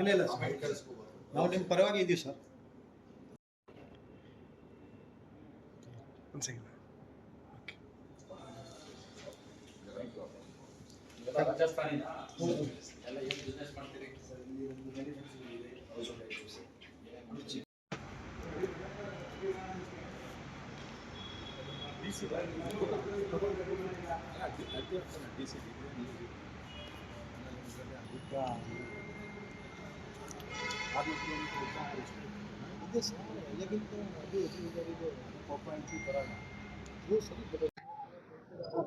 ಇಲ್ಲ ಇಲ್ಲ ಸರ್ ನಾವು ನಿಮ್ಮ ಪರವಾಗಿ ಇದ್ದೀವಿ ಸರ್ ಒಂದು ಸೆಕೆಂಡ್ ಇದೆ ಸರಿ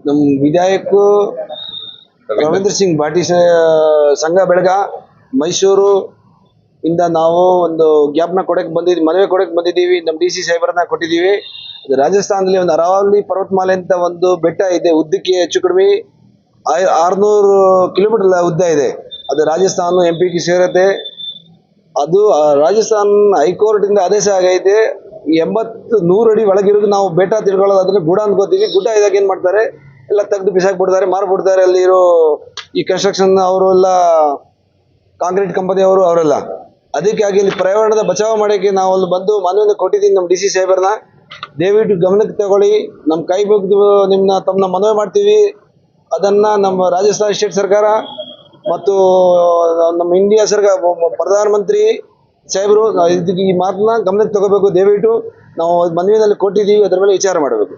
ನಮ್ಮ ವಿಧಾಯಕ ರವೀಂದ್ರ ಸಿಂಗ್ ಭಾಟಿ ಸಂಘ ಬೆಳಗ ಮೈಸೂರು ಇಂದ ನಾವು ಒಂದು ಗ್ಯಾಪ್ನ ಕೊಡಕ್ ಬಂದಿದ್ವಿ, ಮನವಿ ಕೊಡಕ್ ಬಂದಿದ್ದೀವಿ ನಮ್ಮ ಡಿ ಸಿ ಸಾಹೇಬರನ್ನ ಕೊಟ್ಟಿದ್ದೀವಿ. ರಾಜಸ್ಥಾನದಲ್ಲಿ ಒಂದು ಅರಾವಲಿ ಪರ್ವತಮಾಲೆ ಅಂತ ಒಂದು ಬೆಟ್ಟ ಇದೆ, ಉದ್ದಕ್ಕೆ ಹೆಚ್ಚು ಕಡಿಮೆ. ಐ- ಆರುನೂರು ಕಿಲೋಮೀಟರ್ ಉದ್ದ ಇದೆ. ಅದು ರಾಜಸ್ಥಾನ ಎಂ ಪಿಗೆ ಸೇರುತ್ತೆ. ಅದು ರಾಜಸ್ಥಾನ ರಾಜಸ್ಥಾನ್ ಹೈಕೋರ್ಟ್ ಇಂದ ಆದೇಶ ಆಗೈತೆ. ಎಂಬತ್ತು ನೂರು ಅಡಿ ಒಳಗಿರೋದು ನಾವು ಬೆಟ್ಟ ತಿಳ್ಕೊಳ್ಳೋದಾದ್ರೆ ಗುಡ ಅನ್ಕೋತೀವಿ ಗುಡ್ಡ ಇದಾಗ ಏನು ಮಾಡ್ತಾರೆ? ಎಲ್ಲ ತೆಗೆದು ಬಿಸಾಕ್ಬಿಡ್ತಾರೆ ಮಾರ್ಬಿಡ್ತಾರೆ. ಅಲ್ಲಿರೋ ಈ ಕನ್ಸ್ಟ್ರಕ್ಷನ್ ಅವರು ಎಲ್ಲ ಕಾಂಕ್ರೀಟ್ ಕಂಪನಿಯವರು ಅವರೆಲ್ಲ. ಅದಕ್ಕಾಗಿ ಇಲ್ಲಿ ಪ್ರಯಾಣದ ಬಚಾವ್ ಮಾಡೋಕ್ಕೆ ನಾವು ಅಲ್ಲಿ ಬಂದು ಮನವಿಯನ್ನು ಕೊಟ್ಟಿದ್ದೀನಿ ನಮ್ಮ ಡಿ ಸಿ ಸಾಹೇಬರನ್ನ. ದಯವಿಟ್ಟು ಗಮನಕ್ಕೆ ತಗೊಳ್ಳಿ. ನಮ್ಮ ಕೈ ಮುಗಿದು ನಿಮ್ಮನ್ನ ತಮ್ಮನ್ನ ಮನವಿ ಮಾಡ್ತೀವಿ. ಅದನ್ನ ನಮ್ಮ ರಾಜಸ್ಥಾನ ಸ್ಟೇಟ್ ಸರ್ಕಾರ ಮತ್ತು ನಮ್ಮ ಇಂಡಿಯಾ ಸರ್ಕಾರ ಪ್ರಧಾನಮಂತ್ರಿ ಸಾಹೇಬರು ಈ ಮಾತನ್ನ ಗಮನಕ್ಕೆ ತಗೋಬೇಕು. ದಯವಿಟ್ಟು ನಾವು ಮನವಿನಲ್ಲಿ ಕೊಟ್ಟಿದ್ದೀವಿ, ಅದರ ಮೇಲೆ ವಿಚಾರ ಮಾಡಬೇಕು.